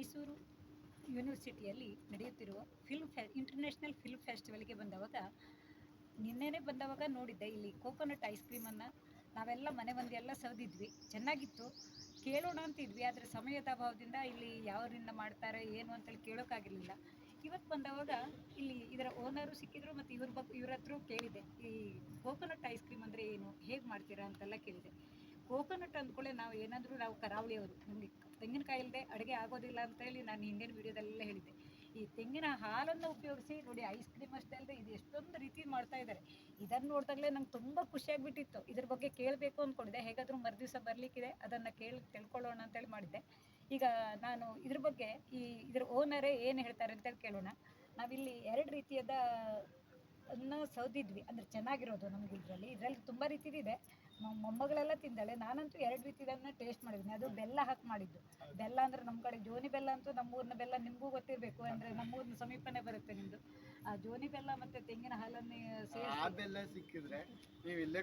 ಮೈಸೂರು ಯೂನಿವರ್ಸಿಟಿಯಲ್ಲಿ ನಡೆಯುತ್ತಿರುವ ಫಿಲ್ಮ್ ಫೆ, international film ಫೆಸ್ಟಿವಲ್ಗೆ ಬಂದವಾಗ, ನಿನ್ನೆನೇ ಬಂದವಾಗ ನೋಡಿದ್ದೆ. ಇಲ್ಲಿ ಕೋಕೋನಟ್ ಐಸ್ ಕ್ರೀಮನ್ನು ನಾವೆಲ್ಲ ಮನೆ ಬಂದು ಎಲ್ಲ ಸವಿದಿದ್ವಿ. ಚೆನ್ನಾಗಿತ್ತು. ಕೇಳೋಣ ಅಂತಿದ್ವಿ, ಆದರೆ ಸಮಯದ ಅಭಾವದಿಂದ ಇಲ್ಲಿ ಯಾವರಿಂದ ಮಾಡ್ತಾರೆ, ಏನು ಅಂತೇಳಿ ಕೇಳೋಕ್ಕಾಗಿರಲಿಲ್ಲ ಇವತ್ತು ಬಂದವಾಗ ಇಲ್ಲಿ ಇದರ ಓನರು ಸಿಕ್ಕಿದ್ರು ಮತ್ತು ಇವ್ರ ಬಗ್ಗೆ ಇವ್ರ ಹತ್ರ ಕೇಳಿದೆ, ಈ ಕೋಕೋನಟ್ ಐಸ್ ಕ್ರೀಮ್ ಅಂದರೆ ಏನು, ಹೇಗೆ ಮಾಡ್ತೀರಾ ಅಂತೆಲ್ಲ ಕೇಳಿದೆ. ಕೋಕೋನಟ್ ಅಂದ್ಕೊಳ್ಳೆ ನಾವು ಏನಾದರೂ ನಾವು ಕರಾವಳಿಯವರು, ನಮಗೆ ತೆಂಗಿನಕಾಯಿ ಇಲ್ಲದೆ ಅಡುಗೆ ಆಗೋದಿಲ್ಲ ಅಂತ ಹೇಳಿ ನಾನು ಹಿಂದಿನ ವಿಡಿಯೋದಲ್ಲೆಲ್ಲ ಹೇಳಿದ್ದೆ. ಈ ತೆಂಗಿನ ಹಾಲನ್ನು ಉಪಯೋಗಿಸಿ ನೋಡಿ ಐಸ್ ಕ್ರೀಮ್ ಅಷ್ಟೇ ಅಲ್ಲದೆ ಇದು ಎಷ್ಟೊಂದು ರೀತಿ ಮಾಡ್ತಾ ಇದ್ದಾರೆ. ಇದನ್ನು ನೋಡಿದಾಗಲೇ ನಂಗೆ ತುಂಬ ಖುಷಿಯಾಗಿಬಿಟ್ಟಿತ್ತು. ಇದ್ರ ಬಗ್ಗೆ ಕೇಳಬೇಕು ಅಂದ್ಕೊಂಡಿದ್ದೆ. ಹೇಗಾದರೂ ಮರುದಿವಸ ಬರಲಿಕ್ಕಿದೆ. ಅದನ್ನು ಕೇಳಿ ತಿಳ್ಕೊಳ್ಳೋಣ ಅಂತೇಳಿ ಮಾಡಿದ್ದೆ. ಈಗ ನಾನು ಇದ್ರ ಬಗ್ಗೆ ಈ ಇದ್ರ ಓನರೇ ಏನು ಹೇಳ್ತಾರೆ ಅಂತೇಳಿ ಕೇಳೋಣ. ನಾವಿಲ್ಲಿ ಎರಡು ರೀತಿಯದ ಅನ್ನ ಸೌದಿದ್ವಿ. ಅಂದರೆ ಚೆನ್ನಾಗಿರೋದು ನಮ್ಗೆ ಇದರಲ್ಲಿ. ಇದರಲ್ಲಿ ತುಂಬ ರೀತಿದಿದೆ. ಮೊಮ್ಮಗಳೆಲ್ಲ ತಿಂದಾಳೆ. ನಾನಂತೂ ಎರಡು ರೀತಿದನ್ನ ಟೇಸ್ಟ್ ಮಾಡಿದ್ದೀನಿ. ಅದು ಬೆಲ್ಲ ಹಾಕಿ ಮಾಡಿದ್ದು. ಬೆಲ್ಲ ಅಂದ್ರೆ ನಮ್ಮ ಕಡೆ ಜೋನಿ ಬೆಲ್ಲ ಅಂತೂ ನಮ್ಮೂರಿನ ಬೆಲ್ಲ ನಿಮಗೂ ಗೊತ್ತಿರಬೇಕು. ಅಂದ್ರೆ ನಮ್ಮೂರಿನ ಸಮೀಪನೇ ಬರುತ್ತೆ ನಿಮ್ದು. ಆ ಜೋನಿ ಬೆಲ್ಲ ಮತ್ತೆ ತೆಂಗಿನ ಹಾಲನ್ನು ಆ ಬೆಲ್ಲ ಸಿಕ್ಕಿದ್ರೆ ನೀವು ಇಲ್ಲೇ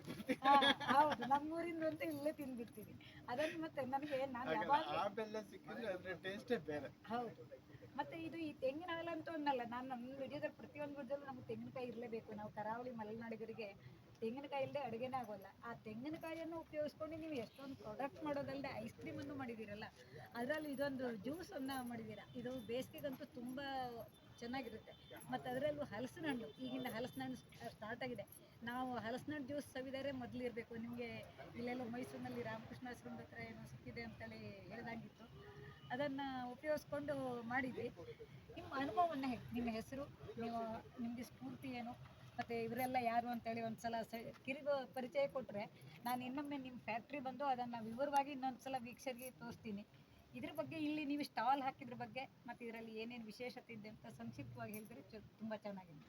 ಹೌದು. ನಮ್ಮೂರಿಂದ ಅಂತೂ ಇಲ್ಲೇ ತಿಂದ್ಬಿಡ್ತೀವಿ ಅದನ್ನು ಮತ್ತೆ ನನಗೆ ನಾನು ಯಾವಾಗ ಬೆಲ್ಲ ಸಿಕ್ಕಿದ್ರೆ ಟೇಸ್ಟೇ ಬೇರೆ. ಹೌದು. ಮತ್ತೆ ಇದು ಈ ತೆಂಗಿನ ಹಾಲು ಅಂತೂ ಅನ್ನಲ್ಲ. ನಾನು ನಮ್ಮ ವಿಡಿಯೋದಲ್ಲಿ ಪ್ರತಿಯೊಂದು ವಿಡಿಯೋದಲ್ಲೂ ನಮ್ಗೆ ತೆಂಗಿನಕಾಯಿ ಇರಲೇಬೇಕು. ನಾವು ಕರಾವಳಿ ಮಲೆನಾಡಿಗರಿಗೆ ತೆಂಗಿನಕಾಯಿ ಇಲ್ಲದೆ ಅಡುಗೆನೇ ಆಗೋಲ್ಲ. ಆ ತೆಂಗಿನಕಾಯಿಯನ್ನು ಉಪಯೋಗಿಸ್ಕೊಂಡು ನೀವು ಎಷ್ಟೊಂದು ಪ್ರಾಡಕ್ಟ್ ಮಾಡೋದಲ್ಲದೆ ಐಸ್ ಕ್ರೀಮನ್ನು ಮಾಡಿದ್ದೀರಲ್ಲ, ಅದರಲ್ಲಿ ಇದೊಂದು ಜ್ಯೂಸನ್ನು ಮಾಡಿದ್ದೀರಾ? ಇದು ಬೇಸಿಗೆಗಂತೂ ತುಂಬ ಚೆನ್ನಾಗಿರುತ್ತೆ. ಮತ್ತು ಅದರಲ್ಲೂ ಹಲಸಿನ ಹಣ್ಣು, ಈಗಿನ ಹಲಸಿನ ಹಣ್ಣು ಸ್ಟಾರ್ಟ್ ಆಗಿದೆ. ನಾವು ಹಲಸಿನ ಹಣ್ಣು ಜ್ಯೂಸ್ ಸವಿದರೆ ಮೊದಲು ಇರಬೇಕು. ನಿಮಗೆ ಇಲ್ಲೆಲ್ಲೋ ಮೈಸೂರಿನಲ್ಲಿ ರಾಮಕೃಷ್ಣ ಆಶ್ರಮದ ಹತ್ರ ಏನೋ ಸಿಕ್ಕಿದೆ ಅಂತೇಳಿ ಹೇಳ್ದಂಗಿತ್ತು. ಅದನ್ನು ಉಪಯೋಗಿಸ್ಕೊಂಡು ಮಾಡಿದ್ವಿ. ನಿಮ್ಮ ಅನುಭವವನ್ನು ಹೇಳಿ. ನಿಮ್ಮ ಹೆಸರು ನೀವು ನಿಮಗೆ ಸ್ಫೂರ್ತಿ ಏನು? ಮತ್ತು ಇವರೆಲ್ಲ ಯಾರು ಅಂತೇಳಿ ಒಂದು ಸಲ ಕಿರಿದು ಪರಿಚಯ ಕೊಟ್ಟರೆ ನಾನು ಇನ್ನೊಮ್ಮೆ ನಿಮ್ಮ ಫ್ಯಾಕ್ಟ್ರಿ ಬಂದು ಅದನ್ನು ವಿವರವಾಗಿ ಇನ್ನೊಂದು ಸಲ ವೀಕ್ಷಕರಿಗೆ ತೋರಿಸ್ತೀನಿ. ಇದ್ರ ಬಗ್ಗೆ ಇಲ್ಲಿ ನೀವು ಸ್ಟಾಲ್ ಹಾಕಿದ್ರ ಬಗ್ಗೆ ಮತ್ತು ಇದರಲ್ಲಿ ಏನೇನು ವಿಶೇಷತೆ ಇದೆ ಅಂತ ಸಂಕ್ಷಿಪ್ತವಾಗಿ ಹೇಳಿದ್ರೆ ತುಂಬಾ ತುಂಬ ಚೆನ್ನಾಗಿದೆ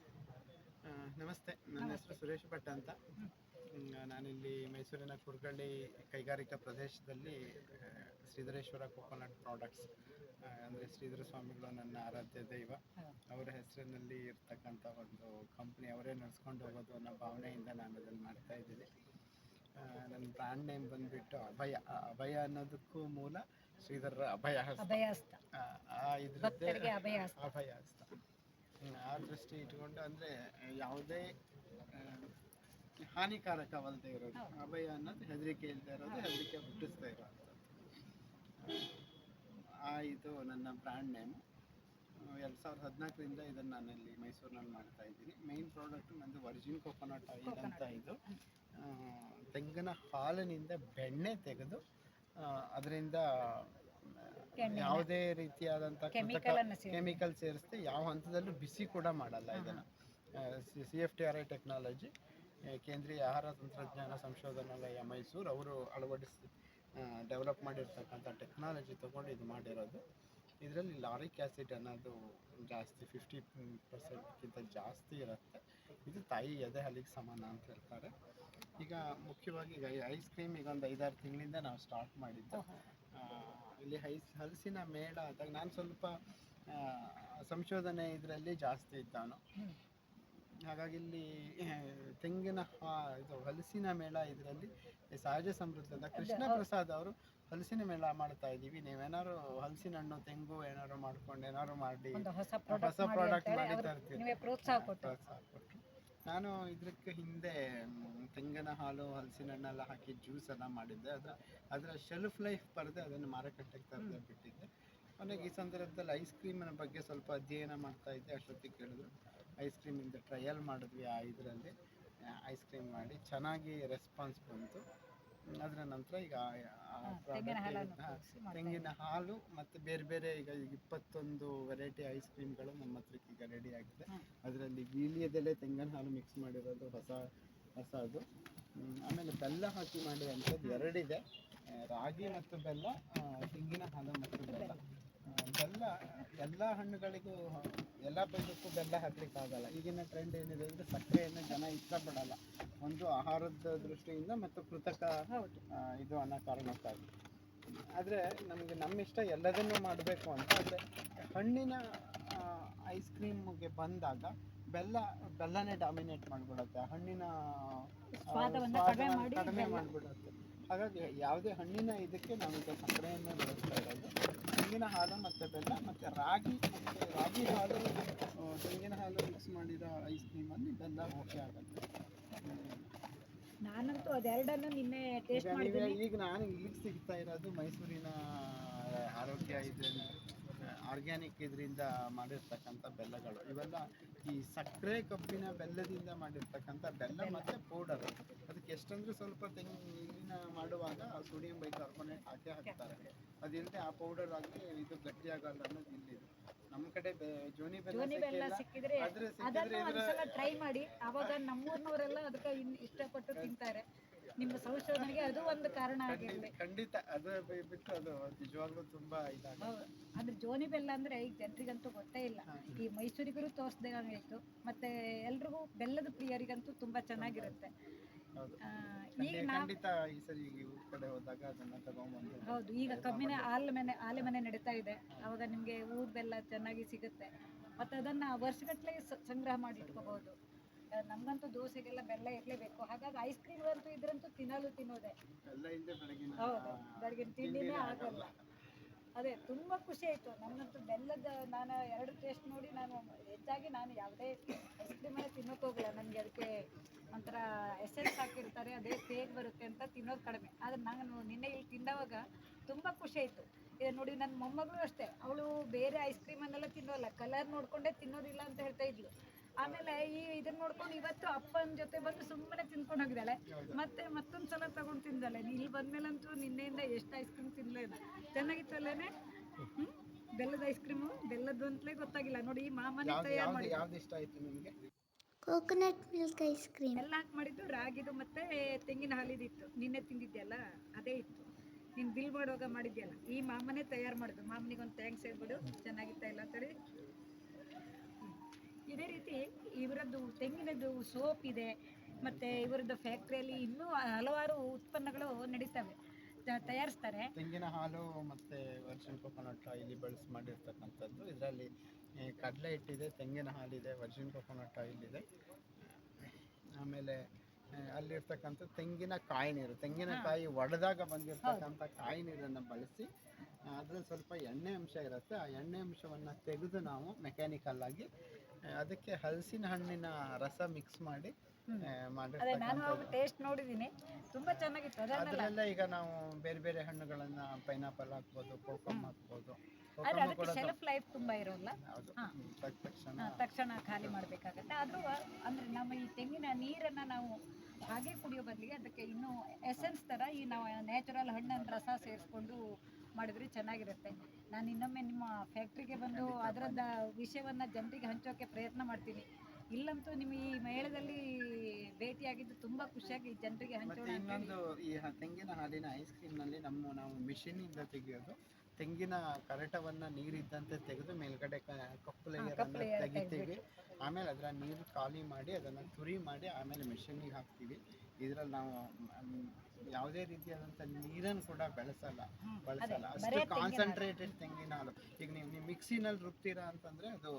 ನಮಸ್ತೆ. ನನ್ನ ಹೆಸರು ಸುರೇಶ್ ಭಟ್ ಅಂತ. ನಾನಿಲ್ಲಿ ಮೈಸೂರಿನ ಕುರ್ಗಳ್ಳಿ ಕೈಗಾರಿಕಾ ಪ್ರದೇಶದಲ್ಲಿ ಶ್ರೀಧರೇಶ್ವರ ಕೋಕೋನಟ್ ಪ್ರಾಡಕ್ಟ್ಸ್ ಅಂದರೆ ಶ್ರೀಧರ ಸ್ವಾಮಿಗಳು ನನ್ನ ಆರಾಧ್ಯ ದೈವ. ಅವರ ಹೆಸರಿನಲ್ಲಿ ಇರ್ತಕ್ಕಂಥ ಒಂದು ಕಂಪ್ನಿ ಅವರೇ ನಡೆಸ್ಕೊಂಡು ಹೋಗೋದು ಅನ್ನೋ ಭಾವನೆಯಿಂದ ನಾನು ಅದನ್ನು ಮಾಡ್ತಾ ಇದ್ದೀನಿ. ನನ್ನ ಬ್ರ್ಯಾಂಡ್ ನೇಮ್ ಬಂದುಬಿಟ್ಟು ಅಭಯ. ಅಭಯ ಅನ್ನೋದಕ್ಕೂ ಮೂಲ ಶ್ರೀಧರ ಅಭಯ ಅಭಯ ಹಸ್ತ ಹ್ಮ್, ಆ ದೃಷ್ಟಿ ಇಟ್ಕೊಂಡು ಅಂದರೆ ಯಾವುದೇ ಹಾನಿಕಾರಕವಲ್ಲದೆ ಇರೋದು ಅಭಯ ಅನ್ನೋದು ಹೆದರಿಕೆ ಇಲ್ಲದೆ ಇರೋದು ಹೆದರಿಕೆ ಹುಟ್ಟಿಸ್ತಾ ಇರೋದು ಆ ಇದು ನನ್ನ ಬ್ರ್ಯಾಂಡ್ ನೇಮ್. ಎರಡು ಸಾವಿರದ ಹದಿನಾಲ್ಕರಿಂದ ಇದನ್ನು ನಾನಲ್ಲಿ ಮೈಸೂರಿನಲ್ಲಿ ಮಾಡ್ತಾ ಇದ್ದೀನಿ. ಮೇನ್ ಪ್ರಾಡಕ್ಟ್ ನಂದು ವರ್ಜಿನ್ ಕೊಕೊನಟ್ ಆಯಿಲ್ ಅಂತ ಇದು. ತೆಂಗಿನ ಹಾಲಿನಿಂದ ಬೆಣ್ಣೆ ತೆಗೆದು ಅದರಿಂದ. ಯಾವುದೇ ರೀತಿಯಾದಂತಹ ಕೆಮಿಕಲ್ ಸೇರಿಸದೆ ಯಾವ ಹಂತದಲ್ಲೂ ಬಿಸಿ ಕೂಡ ಮಾಡಲ್ಲ ಇದನ್ನು. C F T R I technology ಕೇಂದ್ರೀಯ ಆಹಾರ ತಂತ್ರಜ್ಞಾನ ಸಂಶೋಧನಾಲಯ ಮೈಸೂರು ಅವರು ಅಳವಡಿಸಿ ಡೆವಲಪ್ ಮಾಡಿರ್ತಕ್ಕಂಥ ಟೆಕ್ನಾಲಜಿ ತಗೊಂಡು ಇದು ಮಾಡಿರೋದು. ಇದರಲ್ಲಿ ಲಾರಿಕ್ ಆ್ಯಸಿಡ್ ಅನ್ನೋದು ಜಾಸ್ತಿ ಫಿಫ್ಟಿ ಪರ್ಸೆಂಟ್ಗಿಂತ ಜಾಸ್ತಿ ಇರುತ್ತೆ. ಇದು ತಾಯಿ ಎದೆ ಹಾಲಿಗೆ ಸಮಾನ ಅಂತ ಹೇಳ್ತಾರೆ. ಈಗ ಮುಖ್ಯವಾಗಿ ಈಗ ಐಸ್ ಕ್ರೀಮ್ ಈಗ ಒಂದು ಐದಾರು ತಿಂಗಳಿಂದ ನಾವು ಸ್ಟಾರ್ಟ್ ಮಾಡಿದ್ದು. ಇಲ್ಲಿ ಹೈ ಹಲಸಿನ ಮೇಳ ಆದಾಗ ನಾನು ಸ್ವಲ್ಪ ಸಂಶೋಧನೆ ಇದರಲ್ಲಿ ಜಾಸ್ತಿ ಇದ್ದಾನು ಹಾಗಾಗಿ ಇಲ್ಲಿ ತೆಂಗಿನ ಇದು ಹಲಸಿನ ಮೇಳ ಇದರಲ್ಲಿ ಸಹಜ ಸಮೃದ್ಧದ ಕೃಷ್ಣ. ಪ್ರಸಾದ್ ಅವರು ಹಲಸಿನ ಮೇಳ ಮಾಡ್ತಾ ಇದ್ದೀವಿ ನೀವೇನಾದ್ರು ಹಲಸಿನ ಹಣ್ಣು ತೆಂಗು ಏನಾದ್ರು ಮಾಡ್ಕೊಂಡು ಏನಾದ್ರು ಮಾಡಿ ಹೊಸ ಪ್ರಾಡಕ್ಟ್ ಮಾಡಿ ನೀವೇ ಪ್ರೋತ್ಸಾಹ ಕೊಟ್ಟು. ನಾನು ಇದಕ್ಕೆ ಹಿಂದೆ ತೆಂಗಿನ ಹಾಲು ಹಲಸಿನ ಹಣ್ಣೆಲ್ಲ ಹಾಕಿ ಜ್ಯೂಸ್ ಎಲ್ಲ ಮಾಡಿದ್ದೆ. ಅದು ಅದರ ಶೆಲ್ಫ್ ಲೈಫ್ ಬರದೆ ಅದನ್ನು ಮಾರುಕಟ್ಟೆಗೆ ತರದೆ ಬಿಟ್ಟಿದ್ದೆ. ಕೊನೆಗೆ ಈ ಸಂದರ್ಭದಲ್ಲಿ ಐಸ್ ಕ್ರೀಮಿನ ಬಗ್ಗೆ ಸ್ವಲ್ಪ ಅಧ್ಯಯನ ಮಾಡ್ತಾ ಇದ್ದೆ. ಅಷ್ಟೊತ್ತಿಗೆ ಕೇಳಿದ್ರು. ಐಸ್ ಕ್ರೀಮಿಂದ ಟ್ರಯಲ್ ಮಾಡಿದ್ವಿ ಆ ಇದರಲ್ಲಿ. ಐಸ್ ಕ್ರೀಮ್ ಮಾಡಿ ಚೆನ್ನಾಗಿ ರೆಸ್ಪಾನ್ಸ್ ಬಂತು. ಅದರ ನಂತರ ಈಗ ತೆಂಗಿನ ಹಾಲು ಮತ್ತು ಬೇರೆ ಬೇರೆ ಈಗ ಇಪ್ಪತ್ತೊಂದು ವೆರೈಟಿ ಐಸ್ ಕ್ರೀಮ್ಗಳು ನಮ್ಮ ಹತ್ರಕ್ಕೆ ಈಗ ರೆಡಿ ಆಗಿದೆ. ಅದರಲ್ಲಿ ವೀಳ್ಯದೆಲೆ ತೆಂಗಿನ ಹಾಲು ಮಿಕ್ಸ್ ಮಾಡಿರೋದು ಹೊಸ ಹೊಸದು. ಅದು ಆಮೇಲೆ ಬೆಲ್ಲ ಹಾಕಿ ಮಾಡಿರುವಂಥದ್ದು ಎರಡಿದೆ. ರಾಗಿ ಮತ್ತು ಬೆಲ್ಲ ತೆಂಗಿನ ಹಾಲು ಮತ್ತು ಬೆಲ್ಲ. ಬೆಲ್ಲ ಎಲ್ಲ ಹಣ್ಣುಗಳಿಗೂ ಎಲ್ಲ ಪೈಸಕ್ಕೂ ಬೆಲ್ಲ ಹಾಕ್ಲಿಕ್ಕೆ ಆಗಲ್ಲ ಈಗಿನ ಟ್ರೆಂಡ್ ಏನಿದೆ ಅಂದರೆ ಸಕ್ಕರೆಯನ್ನು ಜನ ಇಷ್ಟಪಡಲ್ಲ. ಒಂದು ಆಹಾರದ ದೃಷ್ಟಿಯಿಂದ ಮತ್ತು ಕೃತಕ ಇದು ಅನ್ನೋ ಕಾರಣಕ್ಕಾಗಿ. ಆದರೆ ನಮಗೆ ನಮ್ಮ ಇಷ್ಟ ಎಲ್ಲದನ್ನೂ ಮಾಡಬೇಕು ಅಂತ ಆದರೆ ಹಣ್ಣಿನ ಐಸ್ ಕ್ರೀಮ್ಗೆ ಬಂದಾಗ ಬೆಲ್ಲ ಬೆಲ್ಲನೇ ಡಾಮಿನೇಟ್ ಮಾಡಿಬಿಡುತ್ತೆ. ಹಣ್ಣಿನ ಕಡಿಮೆ ಮಾಡಿಬಿಡುತ್ತೆ. ಹಾಗಾಗಿ ಯಾವುದೇ ಹಣ್ಣಿನ ಇದಕ್ಕೆ ನಾವೀಗ ಸಕ್ಕರೆಯನ್ನು ಬಳಸ್ತಾ ಇರೋದು ತೆಂಗಿನ ಹಾಲು ಮತ್ತು ಬೆಲ್ಲ ಮತ್ತು ರಾಗಿ ಮತ್ತು ರಾಗಿ ಹಾಲು ತೆಂಗಿನ ಹಾಲು ಮಿಕ್ಸ್ ಮಾಡಿದ ಐಸ್ ಕ್ರೀಮಲ್ಲಿ ಬೆಲ್ಲ ಓಕೆ ಆಗುತ್ತೆ. ನಾನಂತೂ ಅದೆರಡನ್ನು ನಿನ್ನೆ ಈಗ ಟೇಸ್ಟ್ ಮಾಡಿದೆ ಈಗ ನಾನು ಈಗ ಸಿಗ್ತಾ ಇರೋದು ಮೈಸೂರಿನ ಆರೋಗ್ಯ ಇದರಿಂದ ಆರ್ಗ್ಯಾನಿಕ್ ಇದರಿಂದ ಮಾಡಿರ್ತಕ್ಕಂಥ ಬೆಲ್ಲಗಳು. ಇವೆಲ್ಲ ಈ ಸಕ್ಕರೆ ಕಬ್ಬಿನ ಬೆಲ್ಲದಿಂದ ಮಾಡಿರ್ತಕ್ಕಂಥ ಬೆಲ್ಲ ಮತ್ತು ಪೌಡರ್ ಎಷ್ಟಂದ್ರೆ ಸ್ವಲ್ಪ ತೆಂಗಿನ ಮಾಡುವಾಗ ಸೋಡಿಯಂ ಬೈಕಾರ್ಬೊನೇಟ್ ಹಾಕಿ ಹಾಕ್ತಾರೆ. ಅದಿಲ್ಲದೆ ಆ ಪೌಡರ್ ಆಗಿ ಇದು ಗಟ್ಟಿಯಾಗಲ್ಲ ಅನ್ನೋದು ಇಲ್ಲಿದೆ ನಮ್ಮ ಕಡೆ ಜೋನಿ ಬೆಲ್ಲ. ಸಿಕ್ಕಿದ್ರೆ ಅದನ್ನು ಒಂದ್ಸಲ ಟ್ರೈ ಮಾಡಿ. ಅವಾಗ ನಮ್ಮೂರ್ನವರೆಲ್ಲ ಅದಕ್ಕೆ ಇಷ್ಟಪಟ್ಟು ತಿಂತಾರೆ. ನಿಮ್ಮ ಸಂಶೋಧನೆಗೆ ಅದು ಒಂದು ಕಾರಣ ಆಗಿರಲಿ. ಖಂಡಿತ ಅದು ಬಿಟ್ಟು ಅದು ನಿಜವಾಗ್ಲೂ ತುಂಬಾ ಇದಾಗ ಅಂದ್ರೆ ಜೋನಿ ಬೆಲ್ಲ ಅಂದ್ರೆ ಈಗ ಜನರಿಗಂತೂ ಗೊತ್ತೇ ಇಲ್ಲ. ಈ ಮೈಸೂರಿಗರು ತೋರಿಸ್ದಂಗಾಯ್ತು ಮತ್ತೆ ಎಲ್ರಿಗೂ ಬೆಲ್ಲದ ಪ್ರಿಯರಿಗಂತೂ ತುಂಬಾ ಚೆನ್ನಾಗಿರುತ್ತೆ. ಈಗ ನಾವು ಖಂಡಿತ ಈ ಸರಿ ಈ ಊರ್ ಕಡೆ ಹೋದಾಗ ಅದನ್ನ ತಗೊಂಡ್ಬಂದು ಹೌದು ಈಗ ಕಮ್ಮಿನ ಆಲೆ ಮನೆ ಆಲೆ ಮನೆ ನಡೀತಾ ಇದೆ. ಅವಾಗ ನಿಮಗೆ ಊರ್ ಬೆಲ್ಲ ಚೆನ್ನಾಗಿ ಸಿಗುತ್ತೆ. ಮತ್ತೆ ಅದನ್ನ ವರ್ಷಗಟ್ಟಲೆ ಸಂಗ್ರಹ ಮಾಡಿ ಇಟ್ಕೋಬಹುದು. ನಮಗಂತೂ ದೋಸೆಗೆಲ್ಲ ಬೆಲ್ಲ ಇರಲೇಬೇಕು. ಹಾಗಾಗಿ ಐಸ್ ಕ್ರೀಮ್ ಅಂತೂ ಇದ್ರಂತೂ ತಿನ್ನಲು ತಿನ್ನೋದೆ. ಹಿಂದೆ ಬೆಳಗಿನ ತಿಂಡಿನೇ ಆಗಲ್ಲ. ಅದೇ ತುಂಬಾ ಖುಷಿ ಆಯ್ತು. ನನ್ನಂತೂ ಬೆಲ್ಲದ ನಾನು ಎರಡು ಟೇಸ್ಟ್ ನೋಡಿ ನಾನು ಹೆಚ್ಚಾಗಿ ನಾನು ಯಾವುದೇ ಐಸ್ ಕ್ರೀಮನ್ನು ತಿನ್ನೋಕೆ ಹೋಗಲ್ಲ. ನನಗೆ ಅದಕ್ಕೆ ಒಂಥರ ಎಸೆನ್ಸ್ ಹಾಕಿರ್ತಾರೆ. ಅದೇ ತೇಗ್ ಬರುತ್ತೆ ಅಂತ ತಿನ್ನೋದು ಕಡಿಮೆ. ಆದರೆ ನಾನು ನಿನ್ನೆ ಇಲ್ಲಿ ತಿಂದವಾಗ ತುಂಬ ಖುಷಿ ಆಯಿತು. ನೋಡಿ ನನ್ನ ಮೊಮ್ಮಗಳು ಅಷ್ಟೇ. ಅವಳು ಬೇರೆ ಐಸ್ ಕ್ರೀಮನ್ನೆಲ್ಲ ತಿನ್ನೋಲ್ಲ. ಕಲರ್ ನೋಡಿಕೊಂಡೇ ತಿನ್ನೋದಿಲ್ಲ ಅಂತ ಹೇಳ್ತಾ ಇದ್ಲು. ಆಮೇಲೆ ಈ ಇದನ್ನ ನೋಡ್ಕೊಂಡು ಇವತ್ತು ಅಪ್ಪನ ಜೊತೆ ಬಂದು ಸುಮ್ಮನೆ ತಿನ್ಕೊಂಡು ಹೋಗಿದ್ದಾಳೆ. ಮತ್ತೆ ಮತ್ತೊಂದು ಸಲ ತಗೊಂಡು ತಿಂದಾಳೆ. ಇಲ್ಲಿ ಬಂದ್ಮೇಲಂತೂ ನಿನ್ನೆಯಿಂದ ಎಷ್ಟು ಐಸ್ ಕ್ರೀಮ್ ತಿನ್ಲೇ ಚೆನ್ನಾಗಿತ್ತು ಅಲ್ಲೇನೆ? ಬೆಲ್ಲದ ಐಸ್ ಕ್ರೀಮು ಬೆಲ್ಲದ್ದು ಅಂತಲೇ ಗೊತ್ತಾಗಿಲ್ಲ. ನೋಡಿ ಈ ಮಾಮನೆ ತಯಾರು ಮಾಡಿ ಯಾವ್ದು ಇಷ್ಟ ಆಯ್ತು ನಿಮಗೆ? ಕೋಕೋನಟ್ ಮಿಲ್ಕ್ ಐಸ್ ಕ್ರೀಮ್ ಎಲ್ಲ ಹಾಕಿ ಮಾಡಿದ್ದು ರಾಗಿದು ಮತ್ತೆ ತೆಂಗಿನ ಹಾಲಿದಿತ್ತು. ನಿನ್ನೆ ತಿಂದಿದ್ಯಲ್ಲ? ಅದೇ ಇತ್ತು. ನೀನು ಬಿಲ್ ಮಾಡುವಾಗ ಮಾಡಿದ್ಯಲ್ಲ. ಈ ಮಾಮನೇ ತಯಾರು ಮಾಡಿದ್ದು ಮಾಮನಿಗೆ ಒಂದು ಥ್ಯಾಂಕ್ಸ್ ಹೇಳ್ಬಿಡು. ಚೆನ್ನಾಗಿತ್ತ ಇಲ್ಲ ಅಂತೇಳಿ. ಇದೇ ರೀತಿ ಇವರದ್ದು ತೆಂಗಿನದ್ದು ಸೋಪ್ ಇದೆ ಮತ್ತೆ ಇವರದ್ದು ಫ್ಯಾಕ್ಟ್ರಿಯಲ್ಲಿ ಇನ್ನೂ ಹಲವಾರು ಉತ್ಪನ್ನಗಳು ನಡೀತವೆ ತಯಾರಿಸ್ತಾರೆ. ತೆಂಗಿನ ಹಾಲು ಮತ್ತೆ ವರ್ಜಿನ್ ಕೊಕೊನಟ್ ಆಯಿಲ್ ಬಳಸಿ ಮಾಡಿರ್ತಕ್ಕಂಥದ್ದು. ಇದರಲ್ಲಿ ಕಡಲೆ ಹಿಟ್ಟಿದೆ ತೆಂಗಿನ ಹಾಲಿದೆ ವರ್ಜಿನ್ ಕೊಕೊನಟ್ ಆಯಿಲ್ ಇದೆ ಆಮೇಲೆ ಅಲ್ಲಿರ್ತಕ್ಕಂಥ ತೆಂಗಿನ ಕಾಯಿ ನೀರು ತೆಂಗಿನಕಾಯಿ ಒಡೆದಾಗ ಬಂದಿರ್ತಕ್ಕಂಥ ಕಾಯಿ ನೀರನ್ನು ಬಳಸಿ ಅದ್ರಲ್ಲಿ ಸ್ವಲ್ಪ ಎಣ್ಣೆ ಅಂಶ ಇರುತ್ತೆ. ಆ ಎಣ್ಣೆ ಅಂಶವನ್ನು ತೆಗೆದು ನಾವು ಮೆಕ್ಯಾನಿಕಲ್ ಆಗಿ ಅದಕ್ಕೆ ಹಲಸಿನ ಹಣ್ಣಿನ ರಸ ಮಿಕ್ಸ್ ಮಾಡಿ ಅದೇ ನಾನು ಟೇಸ್ಟ್ ನೋಡಿದ್ದೀನಿ. ತುಂಬಾ ಚೆನ್ನಾಗಿತ್ತು. ಅದನ್ನೆಲ್ಲ ಅದರಲ್ಲ ಈಗ ನಾವು ಬೇರೆ ಬೇರೆ ಹಣ್ಣುಗಳನ್ನ ಪೈನಾಪಲ್ ಹಾಕ್ಬೋದು ಕೋಕಮ್ ಹಾಕ್ಬೋದು. ಆದ್ರೆ ಅದಕ್ಕೆ ಶೆಲ್ಫ್ ಲೈಫ್ ತುಂಬಾ ಇರೋಲ್ಲ? ಹೌದು. ಹಾ. ತಕ್ಷಣ. ಆ, ತಕ್ಷಣ ಖಾಲಿ ಮಾಡಬೇಕಾಗತ್ತೆ. ಆದರೂ ಅಂದ್ರೆ ನಮ್ಮ ಈ ತೆಂಗಿನ ನೀರನ್ನ ನಾವು ಹಾಗೆ ಕುಡಿಯೋ ಬದಲಿಗೆ ಅದಕ್ಕೆ ಇನ್ನೂ ಎಸೆನ್ಸ್ ತರ ಈ ನಾವು ನ್ಯಾಚುರಲ್ ಹಣ್ಣಿನ ರಸ ಸೇರಿಸ್ಕೊಂಡು ಮಾಡಿದ್ರೆ ಚೆನ್ನಾಗಿರುತ್ತೆ. ನಾನು ಇನ್ನೊಮ್ಮೆ ನಿಮ್ಮ ಫ್ಯಾಕ್ಟ್ರಿಗೆ ಬಂದು ಅದರದ ವಿಷಯವನ್ನು ಜನರಿಗೆ ಹಂಚೋಕೆ ಪ್ರಯತ್ನ ಮಾಡ್ತೀನಿ. ಇಲ್ಲಂತೂ ನಿಮ್ಮ ಈ ಮೇಳದಲ್ಲಿ ಭೇಟಿಯಾಗಿದ್ದು ತುಂಬ ಖುಷಿಯಾಗಿ ಜನರಿಗೆ ಹಂಚೋಣ ಇನ್ನೊಂದು ಈ ತೆಂಗಿನ ಹಾಲಿನ ಐಸ್ ಕ್ರೀಮ್ನಲ್ಲಿ ನಮ್ಮ ನಾವು ಮಿಷಿನಿಂದ ತೆಗೆಯೋದು. ತೆಂಗಿನ ಕರಟವನ್ನು ನೀರಿದ್ದಂತೆ ತೆಗೆದು ಮೇಲ್ಗಡೆ ಕಪ್ಪು ಲೇಯರ್ ತೆಗಿತೀವಿ. ಆಮೇಲೆ ಅದರ ನೀರು ಖಾಲಿ ಮಾಡಿ ಅದನ್ನ ತುರಿ ಮಾಡಿ ಆಮೇಲೆ ಮಿಷಿನಿಗೆ ಹಾಕ್ತೀವಿ. ಇದ್ರಲ್ಲಿ ನಾವು ಯಾವುದೇ ರೀತಿಯಾದಂಥ ನೀರನ್ನು ಕೂಡ ಬೆಳೆಸಲ್ಲ ಬಳಸಲ್ಲ. ಅಷ್ಟು. ಕಾನ್ಸಂಟ್ರೇಟೆಡ್ ತೆಂಗಿನ ಹಾಲು. ಈಗ ನೀವು ನೀವು ಮಿಕ್ಸಿನಲ್ಲಿ ರುಬ್ತೀರಾ ಅಂತಂದ್ರೆ ಅದು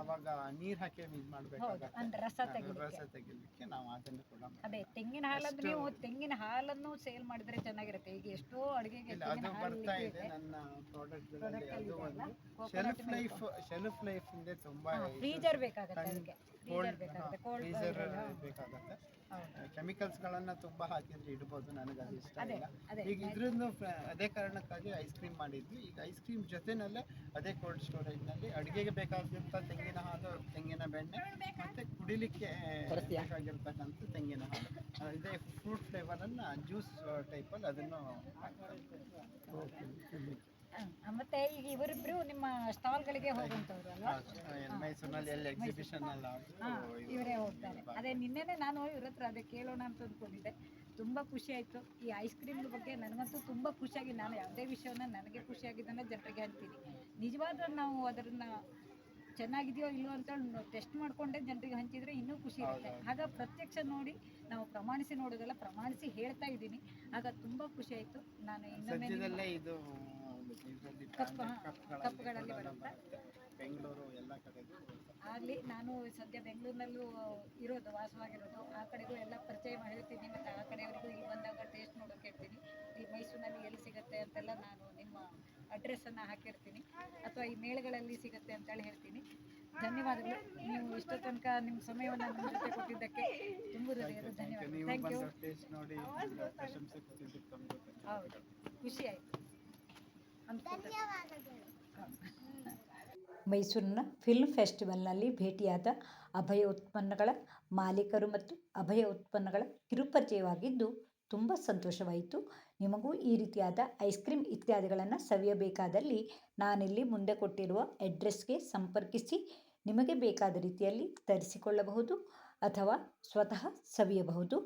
ಅವಾಗ ನೀರ್ ಹಾಕಿ ಇದು ಮಾಡ್ಬೇಕಾಗುತ್ತೆ. ರಸ ತೆಗಿಲಿಕ್ಕೆ. ನಾವು ಅದನ್ನು ಕೂಡ ಅದೇ ತೆಂಗಿನ ಹಾಲಂದ್ರೆ ನೀವು ತೆಂಗಿನ ಹಾಲನ್ನು ಸೇಲ್ ಮಾಡಿದ್ರೆ ಚೆನ್ನಾಗಿರುತ್ತೆ. ಈಗ ಎಷ್ಟೋ ಅಡುಗೆಗೆ ಅದು ಬರ್ತಾ ಇದೆ. ನನ್ನ ಪ್ರಾಡಕ್ಟ್ ಅದು ಒಂದು ಶೆಲ್ಫ್ ಲೈಫ್ ಶೆಲ್ಫ್ ಲೈಫ್ ಇಂದ ತುಂಬಾ ಫ್ರೀಜರ್ ಬೇಕಾಗುತ್ತೆ ನಿಮಗೆ ಅದಕ್ಕೆ. ಕೋಲ್ಡ್ ಫ್ರೀಸರ್ ಬೇಕಾಗತ್ತೆ ಹೌದು. ಕೆಮಿಕಲ್ಸ್ ಗಳನ್ನ ತುಂಬಾ ಹಾಕಿದ್ರೆ ಇಡ್ಬೋದು ನನಗೆ ಅದು ಇಷ್ಟ ಇಲ್ಲ ಈಗ ಇದ್ರದ್ದು ಫ್ರ- ಅದೇ ಕಾರಣಕ್ಕಾಗಿ ಐಸ್ ಕ್ರೀಮ್ ಮಾಡಿದ್ವಿ. ಈಗ ಐಸ್ ಕ್ರೀಮ್ ಜೊತೆನಲ್ಲೇ ಅದೇ ಕೋಲ್ಡ್ ಸ್ಟೋರೇಜ್ನಲ್ಲಿ ಅಡಿಗೆಗೆ ಬೇಕಾಗಿರ್ತ ತೆಂಗಿನ ಹಾಲು ತೆಂಗಿನ ಬೆಣ್ಣೆ ಮತ್ತೆ ಕುಡಿಲಿಕ್ಕೆ ಬೇಕಾಗಿರ್ತಕ್ಕಂಥ ತೆಂಗಿನ ಹಾಲು. ಇದೇ ಫ್ರೂಟ್ ಫ್ಲೇವರ್ ಅನ್ನ ಜ್ಯೂಸ್ ಟೈಪ್ ಅಲ್ಲಿ ಅದನ್ನು ಮತ್ತೆ ಈಗ ಇವರಿಬ್ರು ನಿಮ್ಮ ಸ್ಟಾಲ್ಗಳಿಗೆ ಹೋಗುವಂಥವ್ರು ಅಲ್ವಾ? ಹೌದು. ಮೈಸೂರಿನಲ್ಲಿ ಎಲ್ಲಿ ಎಕ್ಸಿಬಿಷನ್ ಅಲ್ಲ? ಇವರೇ ಹೋಗ್ತಾರೆ. ಅದೇ ನಿನ್ನೆನೆ ನಾನು ಇವ್ರ ಹತ್ರ ಅದೇ ಕೇಳೋಣ ಅಂತ ಅಂದ್ಕೊಂಡಿದ್ದೆ. ತುಂಬಾ ಖುಷಿ ಆಯ್ತು. ಈ ಐಸ್ ಕ್ರೀಮ್ ಬಗ್ಗೆ ನನಗಂತೂ ತುಂಬಾ ಖುಷಿಯಾಗಿ ನಾನು ಯಾವುದೇ ವಿಷಯವನ್ನ ನನಗೆ ಖುಷಿಯಾಗಿದ್ದನ್ನು ಜನರಿಗೆ ಹಂಚ್ತೀನಿ ನಿಜವಾದ ನಾವು ಅದನ್ನು ಚೆನ್ನಾಗಿದೆಯೋ ಇಲ್ಲೋ ಅಂತ ಟೆಸ್ಟ್ ಮಾಡ್ಕೊಂಡೆ ಜನರಿಗೆ ಹಂಚಿದ್ರೆ ಇನ್ನೂ ಖುಷಿ ಇರುತ್ತೆ. ಆಗ ಪ್ರತ್ಯಕ್ಷ ನೋಡಿ ನಾವು ಪ್ರಮಾಣಿಸಿ ನೋಡೋದಲ್ಲ ಪ್ರಮಾಣಿಸಿ ಹೇಳ್ತಾ ಇದ್ದೀನಿ. ಆಗ ತುಂಬಾ ಖುಷಿ ಆಯ್ತು. ನಾನು ಇನ್ನೊಮ್ಮೆ ಹಾ, ಕಪ್ಗಳಲ್ಲಿ ಕಪ್ಗಳಲ್ಲಿ ಬರುತ್ತಾ? ಬರುತ್ತೆ. ಬೆಂಗಳೂರು ಎಲ್ಲ ಕಡೆಗೂ ಆಗಲಿ ನಾನು ಸದ್ಯ ಬೆಂಗಳೂರಿನಲ್ಲೂ ಇರೋದು ವಾಸವಾಗಿರೋದು. ಆ ಕಡೆಗೂ ಎಲ್ಲ ಪರಿಚಯ ಮಾಡಿರ್ತೀನಿ. ಮತ್ತು ಆ ಕಡೆಯವರೆಗೂ ಇಲ್ಲಿ ಬಂದಾಗ ಟೇಸ್ಟ್ ನೋಡೋಕೆ ಹೇಳ್ತೀನಿ. ಈ ಮೈಸೂರಿನಲ್ಲಿ ಎಲ್ಲಿ ಸಿಗುತ್ತೆ ಅಂತೆಲ್ಲ ನಾನು ನಿಮ್ಮ ಅಡ್ರೆಸ್ಸನ್ನು ಹಾಕಿರ್ತೀನಿ. ಅಥವಾ ಈ ಮೇಳಗಳಲ್ಲಿ ಸಿಗುತ್ತೆ ಅಂತೇಳಿ ಹೇಳ್ತೀನಿ. ಧನ್ಯವಾದಗಳು. ನೀವು ಇಷ್ಟ ತನಕ ನಿಮ್ಮ ಸಮಯವನ್ನು ನಮ್ಮ ಜೊತೆ ಕೊಟ್ಟಿದ್ದಕ್ಕೆ ತುಂಬ ಹೃದಯದ ಧನ್ಯವಾದ ಥ್ಯಾಂಕ್ ಯು ಟೇಸ್ಟ್ ನೋಡಿ ನಿಮ್ಗೆ ಕೊಟ್ಟಿದ್ದಕ್ಕೆ ಹೌದು. ಖುಷಿ ಆಯಿತು. ಮೈಸೂರಿನ ಫಿಲ್ಮ್ ಫೆಸ್ಟಿವಲ್ನಲ್ಲಿ ಭೇಟಿಯಾದ ಅಭಯ ಉತ್ಪನ್ನಗಳ ಮಾಲೀಕರು ಮತ್ತು ಅಭಯ ಉತ್ಪನ್ನಗಳ ಕಿರುಪರಿಚಯವಾಗಿದ್ದು, ತುಂಬ ಸಂತೋಷವಾಯಿತು. ನಿಮಗೂ ಈ ರೀತಿಯಾದ ಐಸ್ ಕ್ರೀಮ್ ಇತ್ಯಾದಿಗಳನ್ನು ಸವಿಯಬೇಕಾದಲ್ಲಿ ನಾನಿಲ್ಲಿ ಮುಂದೆ ಕೊಟ್ಟಿರುವ ಅಡ್ರೆಸ್ಗೆ ಸಂಪರ್ಕಿಸಿ, ನಿಮಗೆ ಬೇಕಾದ ರೀತಿಯಲ್ಲಿ ತರಿಸಿಕೊಳ್ಳಬಹುದು ಅಥವಾ ಸ್ವತಃ ಸವಿಯಬಹುದು.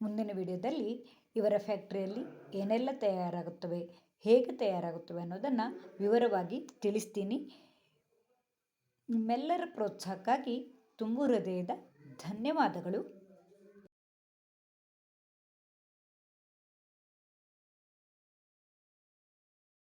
ಮುಂದಿನ ವಿಡಿಯೋದಲ್ಲಿ ಇವರ ಫ್ಯಾಕ್ಟ್ರಿಯಲ್ಲಿ ಏನೆಲ್ಲ ತಯಾರಾಗುತ್ತವೆ ಹೇಗೆ ತಯಾರಾಗುತ್ತವೆ ಅನ್ನೋದನ್ನು ವಿವರವಾಗಿ ತಿಳಿಸ್ತೀನಿ. ನಿಮ್ಮೆಲ್ಲರ ಪ್ರೋತ್ಸಾಹಕ್ಕಾಗಿ ತುಂಬು ಹೃದಯದ ಧನ್ಯವಾದಗಳು.